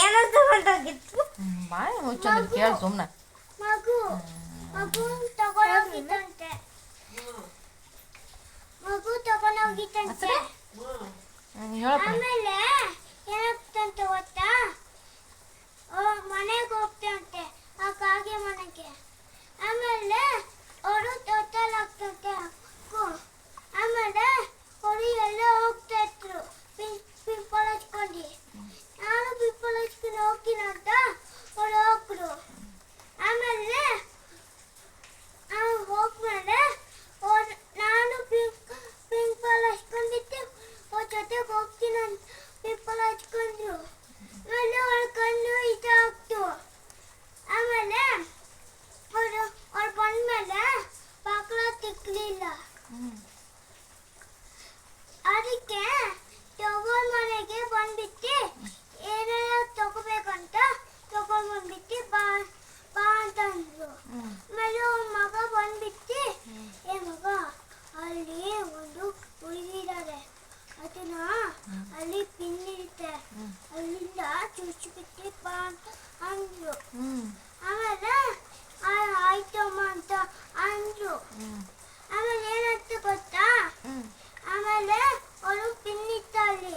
ಏನೋ ತಗೊಂಡೋಗಿತ್ತು ಬಾಯಿ ಕೇಳಿ ಸುಮ್ಮನೆ ಮಗು ಮಗು ತಗೊಂಡೋಗಿತ್ತಂತೆ ಮಗು ತಗೊಂಡೋಗಿತ್ತಂತೆ ಹೇಳಪ್ಪ. ಆಮೇಲೆ ಬಂದ್ಬಿಟ್ಟು ಏನೆಲ್ಲ ತಗೋಬೇಕಂತ ತಗೊಂಡ್ ಬಂದ್ಬಿಟ್ಟು ಬಾ ಬಾ ಅಂತ ಅಂದ್ರು. ಆಮೇಲೆ ಅವ್ರ ಮಗ ಬಂದ್ಬಿಟ್ಟು ಏ ಮಗ ಅಲ್ಲಿ ಒಂದು ಉಳಿದಿದ್ದಾರೆ ಅದನ್ನ ಅಲ್ಲಿ ಪಿನ್ ಇರುತ್ತೆ. ಅಲ್ಲಿಂದ ಚುಚ್ಚಿಬಿಟ್ಟು ಬಾ ಅಂತ ಅಂದ್ರು. ಆಮೇಲೆ ಆಯ್ತಮ್ಮ ಅಂತ ಅಂದ್ರು. ಆಮೇಲೆ ಏನಂತ ಗೊತ್ತಾ? ಆಮೇಲೆ ಅವರು ಪಿನ್ ಇತ್ತ ಅಲ್ಲಿ.